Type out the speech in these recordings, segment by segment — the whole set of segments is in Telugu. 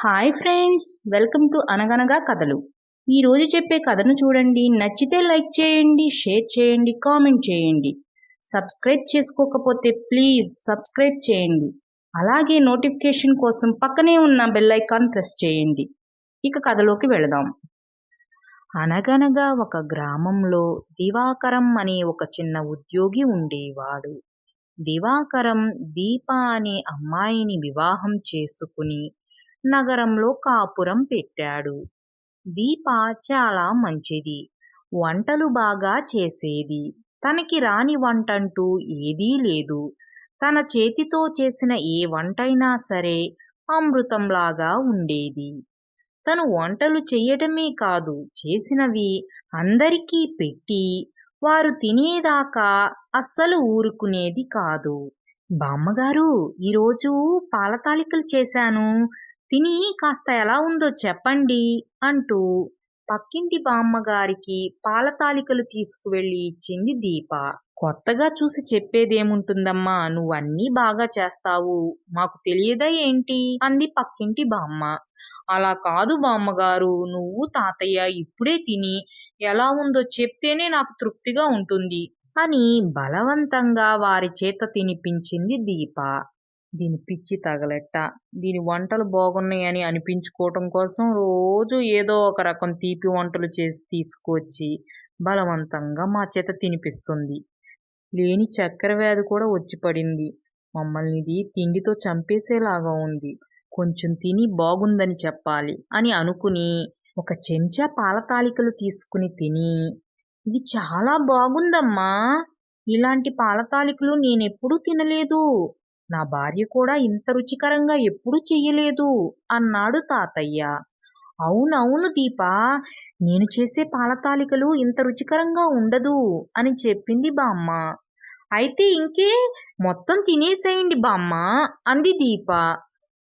హాయ్ ఫ్రెండ్స్ వెల్కమ్ టు అనగనగా కథలు ఈరోజు చెప్పే కథను చూడండి. నచ్చితే లైక్ చేయండి షేర్ చేయండి కామెంట్ చేయండి. సబ్స్క్రైబ్ చేసుకోకపోతే ప్లీజ్ సబ్స్క్రైబ్ చేయండి. అలాగే నోటిఫికేషన్ కోసం పక్కనే ఉన్న బెల్ ఐకాన్ ప్రెస్ చేయండి. ఇక కథలోకి వెళదాం. అనగనగా ఒక గ్రామంలో దివాకరం అనే ఒక చిన్న ఉద్యోగి ఉండేవాడు. దివాకరం దీప అనే అమ్మాయిని వివాహం చేసుకుని నగరంలో కాపురం పెట్టాడు. దీప చాలా మంచిది. వంటలు బాగా చేసేది. తనకి రాని వంటంటూ ఏదీ లేదు. తన చేతితో చేసిన ఏ వంటైనా సరే అమృతంలాగా ఉండేది. తను వంటలు చెయ్యటమే కాదు చేసినవి అందరికీ పెట్టి వారు తినేదాకా అస్సలు ఊరుకునేది కాదు. బామ్మగారు ఈరోజు పాలతాలికలు చేశాను. తిని కాస్త ఎలా ఉందో చెప్పండి అంటూ పక్కింటి బామ్మగారికి పాలతాలికలు తీసుకువెళ్ళి ఇచ్చింది దీప. కొత్తగా చూసి చెప్పేదేముంటుందమ్మా నువ్వన్నీ బాగా చేస్తావు. మాకు తెలియదా ఏంటి? అంది పక్కింటి బామ్మ. అలా కాదు బామ్మగారు నువ్వు తాతయ్య ఇప్పుడే తిని ఎలా ఉందో చెప్తేనే నాకు తృప్తిగా ఉంటుంది అని బలవంతంగా వారి చేత తినిపించింది దీప. దీని పిచ్చి తగలెట్ట. దీని వంటలు బాగున్నాయని అనిపించుకోవటం కోసం రోజు ఏదో ఒక రకం తీపి వంటలు చేసి తీసుకొచ్చి బలవంతంగా మా చేత తినిపిస్తుంది. లేని చక్కెర వ్యాధి కూడా వచ్చి పడింది. మమ్మల్ని ఇది తిండితో చంపేసేలాగా ఉంది. కొంచెం తిని బాగుందని చెప్పాలి అని అనుకుని ఒక చెంచా పాలతాలికలు తీసుకుని తిని ఇది చాలా బాగుందమ్మా. ఇలాంటి పాలతాలికలు నేనెప్పుడూ తినలేదు. నా భార్య కూడా ఇంత రుచికరంగా ఎప్పుడూ చెయ్యలేదు అన్నాడు తాతయ్య. అవునవును దీప నేను చేసే పాలతాలికలు ఇంత రుచికరంగా ఉండదు అని చెప్పింది బామ్మ. అయితే ఇంకే మొత్తం తినేసేయండి బామ్మ అంది దీప.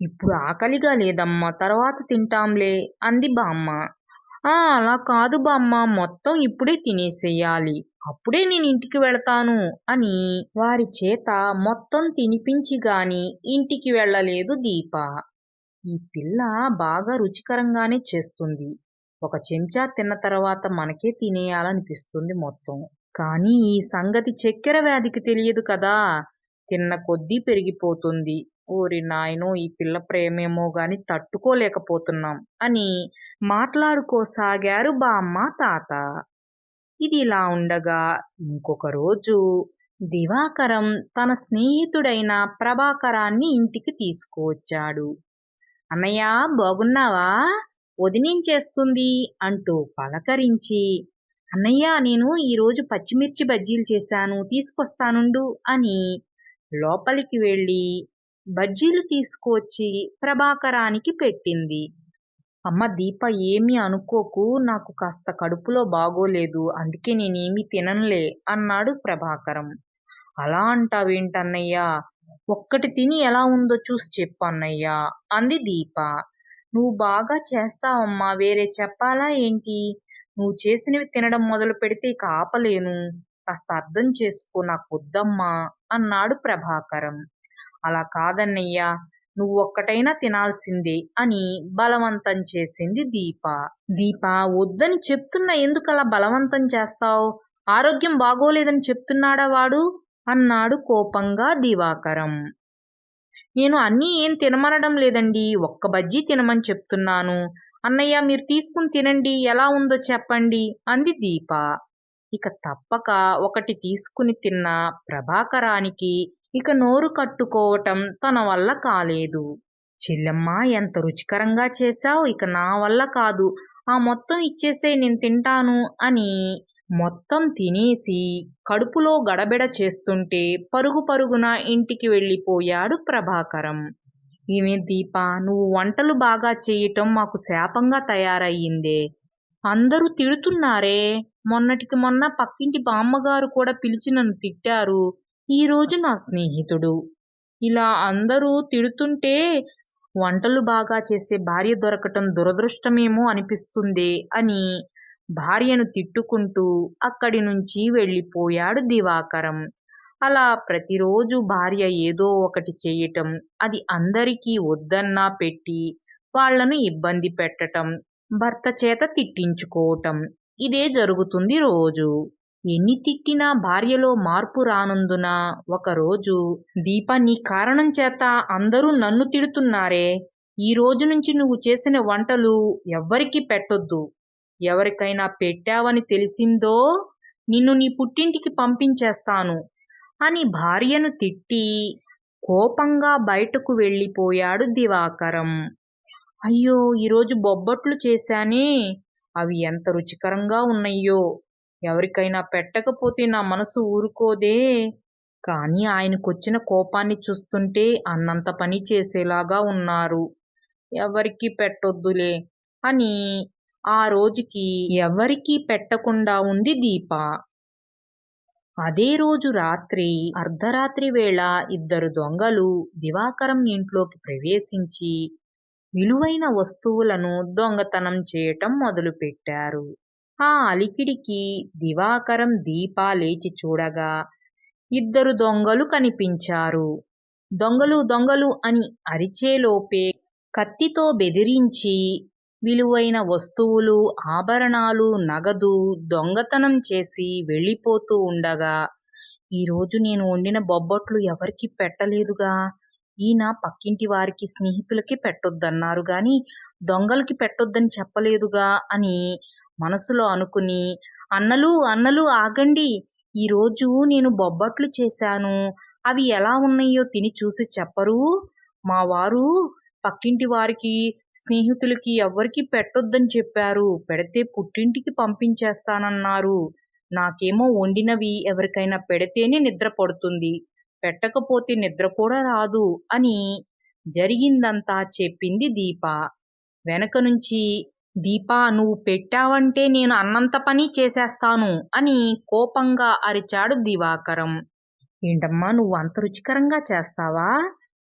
ఇప్పుడు ఆకలిగా లేదమ్మా తర్వాత తింటాంలే అంది బామ్మ. అలా కాదు బామ్మ మొత్తం ఇప్పుడే తినేసేయాలి. అప్పుడే నేను ఇంటికి వెళతాను అని వారి చేత మొత్తం తినిపించి గాని ఇంటికి వెళ్ళలేదు దీప. ఈ పిల్ల బాగా రుచికరంగానే చేస్తుంది. ఒక చెంచా తిన్న తర్వాత మనకే తినేయాలనిపిస్తుంది మొత్తం. కానీ ఈ సంగతి చక్కెర వ్యాధికి తెలియదు కదా. తిన్న కొద్దీ పెరిగిపోతుంది. ఓరి నాయనో ఈ పిల్ల ప్రేమేమో గాని తట్టుకోలేకపోతున్నాం అని మాట్లాడుకోసాగారు బామ్మ తాత. ఇది ఇలా ఉండగా ఇంకొక రోజు దివాకరం తన స్నేహితుడైన ప్రభాకరాన్ని ఇంటికి తీసుకువచ్చాడు. అన్నయ్య బాగున్నావా? వదినేం చేస్తుంది? అంటూ పలకరించి అన్నయ్య నేను ఈరోజు పచ్చిమిర్చి బజ్జీలు చేశాను తీసుకొస్తానుండు అని లోపలికి వెళ్ళి బజ్జీలు తీసుకువచ్చి ప్రభాకరానికి పెట్టింది. అమ్మ దీప ఏమీ అనుకోకు నాకు కాస్త కడుపులో బాగోలేదు అందుకే నేనేమీ తిననులే అన్నాడు ప్రభాకరం. అలా అంటావేంటన్నయ్యా? ఒక్కటి తిని ఎలా ఉందో చూసి చెప్పు అన్నయ్యా అంది దీప. నువ్వు బాగా చేస్తావమ్మా వేరే చెప్పాలా ఏంటి? నువ్వు చేసినవి తినడం మొదలు పెడితే ఇక ఆపలేను. కాస్త అర్థం చేసుకో నాకు వద్దమ్మా అన్నాడు ప్రభాకరం. అలా కాదన్నయ్యా నువ్వు ఒక్కటైనా తినాల్సిందే అని బలవంతం చేసింది దీప. దీప వద్దని చెప్తున్నా ఎందుకలా బలవంతం చేస్తావు? ఆరోగ్యం బాగోలేదని చెప్తున్నాడా వాడు? అన్నాడు కోపంగా దివాకరం. నేను అన్నీ ఏం తినమనడం లేదండి ఒక్క బజ్జీ తినమని చెప్తున్నాను. అన్నయ్య మీరు తీసుకుని తినండి ఎలా ఉందో చెప్పండి అంది దీప. ఇక తప్పక ఒకటి తీసుకుని తిన్న ప్రభాకరానికి ఇక నోరు కట్టుకోవటం తన వల్ల కాలేదు. చెల్లెమ్మ ఎంత రుచికరంగా చేశావు ఇక నా వల్ల కాదు. ఆ మొత్తం ఇచ్చేసే నేను తింటాను అని మొత్తం తినేసి కడుపులో గడబిడ చేస్తుంటే పరుగు పరుగున ఇంటికి వెళ్ళిపోయాడు ప్రభాకరం. ఈమె దీప నువ్వు వంటలు బాగా చేయటం మాకు శాపంగా తయారయ్యిందే. అందరూ తిడుతున్నారే. మొన్నటికి మొన్న పక్కింటి బామ్మగారు కూడా పిలిచి నన్ను తిట్టారు. ఈరోజు నా స్నేహితుడు. ఇలా అందరూ తిడుతుంటే వంటలు బాగా చేసే భార్య దొరకటం దురదృష్టమేమో అనిపిస్తుంది అని భార్యను తిట్టుకుంటూ అక్కడి నుంచి వెళ్ళిపోయాడు దివాకరం. అలా ప్రతిరోజు భార్య ఏదో ఒకటి చేయటం అది అందరికీ వద్దన్నా పెట్టి వాళ్ళను ఇబ్బంది పెట్టటం భర్త చేత తిట్టించుకోవటం ఇదే జరుగుతుంది రోజు. ఎన్ని తిట్టినా భార్యలో మార్పు రానందున ఒకరోజు దీప నీ కారణం చేత అందరూ నన్ను తిడుతున్నారే. ఈ రోజు నుంచి నువ్వు చేసిన వంటలు ఎవ్వరికీ పెట్టొద్దు. ఎవరికైనా పెట్టావని తెలిసిందో నిన్ను నీ పుట్టింటికి పంపించేస్తాను అని భార్యను తిట్టి కోపంగా బయటకు వెళ్ళిపోయాడు దివాకరం. అయ్యో ఈరోజు బొబ్బట్లు చేశానే. అవి ఎంత రుచికరంగా ఉన్నాయో. ఎవరికైనా పెట్టకపోతే నా మనసు ఊరుకోదే. కానీ ఆయనకొచ్చిన కోపాన్ని చూస్తుంటే అన్నంత పని చేసేలాగా ఉన్నారు. ఎవరికీ పెట్టొద్దులే అని ఆ రోజుకి ఎవరికీ పెట్టకుండా ఉంది దీప. అదే రోజు రాత్రి అర్ధరాత్రి వేళ ఇద్దరు దొంగలు దివాకరం ఇంట్లోకి ప్రవేశించి విలువైన వస్తువులను దొంగతనం చేయటం మొదలుపెట్టారు. ఆ అలికిడికి దివాకరం దీప లేచి చూడగా ఇద్దరు దొంగలు కనిపించారు. దొంగలు దొంగలు అని అరిచేలోపే కత్తితో బెదిరించి విలువైన వస్తువులు ఆభరణాలు నగదు దొంగతనం చేసి వెళ్ళిపోతూ ఉండగా ఈరోజు నేను వండిన బొబ్బట్లు ఎవరికి పెట్టలేదుగా. ఈయన పక్కింటి వారికి స్నేహితులకి పెట్టొద్దన్నారు గాని దొంగలకి పెట్టొద్దని చెప్పలేదుగా అని మనసులో అనుకుని అన్నలు అన్నలు ఆగండి. ఈరోజు నేను బొబ్బట్లు చేశాను. అవి ఎలా ఉన్నాయో తిని చూసి చెప్పరు. మా వారు పక్కింటి వారికి స్నేహితులకి ఎవ్వరికి పెట్టొద్దని చెప్పారు. పెడితే పుట్టింటికి పంపించేస్తానన్నారు. నాకేమో వండినవి ఎవరికైనా పెడితేనే నిద్ర పడుతుంది. పెట్టకపోతే నిద్ర కూడా రాదు అని జరిగిందంతా చెప్పింది దీప. వెనక నుంచి దీపా నువ్వు పెట్టావంటే నేను అన్నంత పని చేసేస్తాను అని కోపంగా అరిచాడు దివాకరం. ఏంటమ్మా నువ్వు అంత రుచికరంగా చేస్తావా?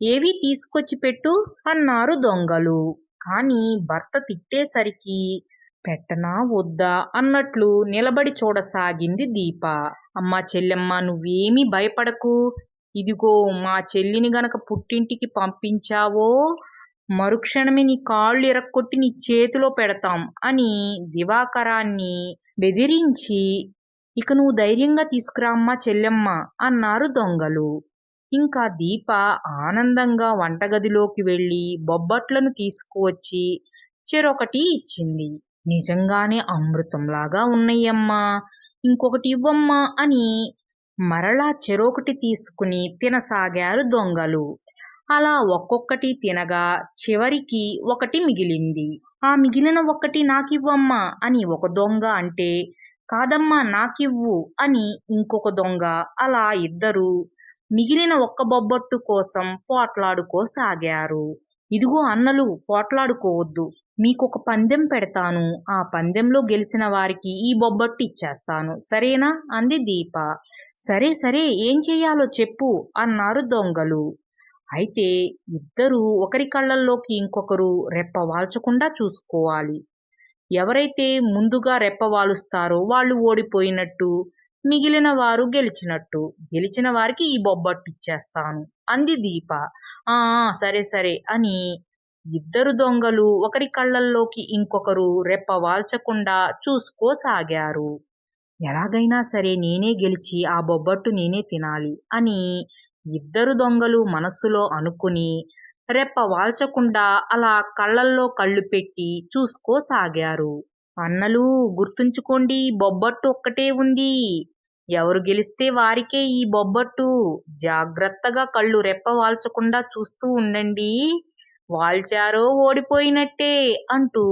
ఏవి తీసుకొచ్చి పెట్టు అన్నారు దొంగలు. కానీ భర్త తిట్టేసరికి పెట్టనా వద్దా అన్నట్లు నిలబడి చూడసాగింది దీప. అమ్మా చెల్లెమ్మ నువ్వేమీ భయపడకు. ఇదిగో మా చెల్లిని గనక పుట్టింటికి పంపించావో మరుక్షణమే నీ కాళ్ళు ఇరక్కొట్టి నీ చేతిలో పెడతాం అని దివాకరాన్ని బెదిరించి ఇక నువ్వు ధైర్యంగా తీసుకురామ్మా చెల్లెమ్మ అన్నారు దొంగలు. ఇంకా దీప ఆనందంగా వంటగదిలోకి వెళ్ళి బొబ్బట్లను తీసుకువచ్చి చెరొకటి ఇచ్చింది. నిజంగానే అమృతంలాగా ఉన్నాయమ్మా ఇంకొకటి ఇవ్వమ్మా అని మరలా చెరొకటి తీసుకుని తినసాగారు దొంగలు. అలా ఒక్కొక్కటి తినగా చివరికి ఒకటి మిగిలింది. ఆ మిగిలిన ఒక్కటి నాకివ్వమ్మా అని ఒక దొంగ అంటే కాదమ్మా నాకివ్వు అని ఇంకొక దొంగ అలా ఇద్దరు మిగిలిన ఒక్క బొబ్బట్టు కోసం పోట్లాడుకోసాగారు. ఇదిగో అన్నలు పోట్లాడుకోవద్దు. మీకొక పందెం పెడతాను. ఆ పందెంలో గెలిచిన వారికి ఈ బొబ్బట్టు ఇచ్చేస్తాను. సరేనా? అంది దీప. సరే సరే ఏం చెయ్యాలో చెప్పు అన్నారు దొంగలు. అయితే ఇద్దరూ ఒకరి కళ్ళల్లోకి ఇంకొకరు రెప్ప వాల్చకుండా చూసుకోవాలి. ఎవరైతే ముందుగా రెప్ప వాలుస్తారో వాళ్ళు ఓడిపోయినట్టు మిగిలిన వారు గెలిచినట్టు. గెలిచిన వారికి ఈ బొబ్బట్టు ఇచ్చేస్తాను. అంది దీప. ఆ సరే సరే అని ఇద్దరు దొంగలు ఒకరి కళ్ళల్లోకి ఇంకొకరు రెప్ప వాల్చకుండా చూసుకోసాగారు. ఎలాగైనా సరే నేనే గెలిచి ఆ బొబ్బట్టు నేనే తినాలి అని ఇద్దరు దొంగలు మనస్సులో అనుకుని రెప్ప వాల్చకుండా అలా కళ్ళల్లో కళ్ళు పెట్టి చూసుకోసాగారు. అన్నలు గుర్తుంచుకోండి బొబ్బట్టు ఒక్కటే ఉంది. ఎవరు గెలిస్తే వారికే ఈ బొబ్బట్టు. జాగ్రత్తగా కళ్ళు రెప్ప వాల్చకుండా చూస్తూ ఉండండి. వాల్చారో ఓడిపోయినట్టే అంటూ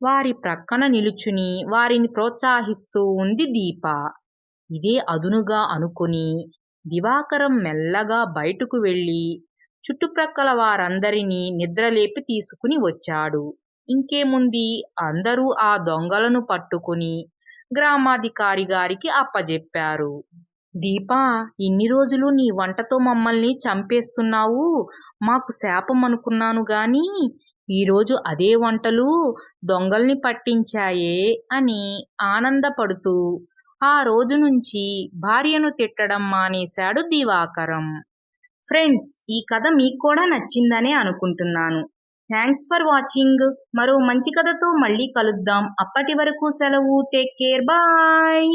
వారి ప్రక్కన నిలుచుని వారిని ప్రోత్సహిస్తూ ఉంది దీప. ఇదే అదునుగా అనుకుని దివాకరం మెల్లగా బయటకు వెళ్ళి చుట్టుప్రక్కల వారందరినీ నిద్రలేపి తీసుకుని వచ్చాడు. ఇంకేముంది? అందరూ ఆ దొంగలను పట్టుకుని గ్రామాధికారి గారికి అప్పజెప్పారు. దీపా ఇన్ని రోజులు నీ వంటతో మమ్మల్ని చంపేస్తున్నావు. మాకు శాపం అనుకున్నాను గాని ఈరోజు అదే వంటలు దొంగల్ని పట్టించాయే అని ఆనందపడుతూ ఆ రోజు నుంచి భార్యను తిట్టడం మానేశాడు దివాకరం. ఫ్రెండ్స్ ఈ కథ మీకు కూడా నచ్చిందనే అనుకుంటున్నాను. Thanks for watching. మరో మంచి కథతో మళ్ళీ కలుద్దాం. అప్పటి వరకు సెలవు. Take care. బాయ్.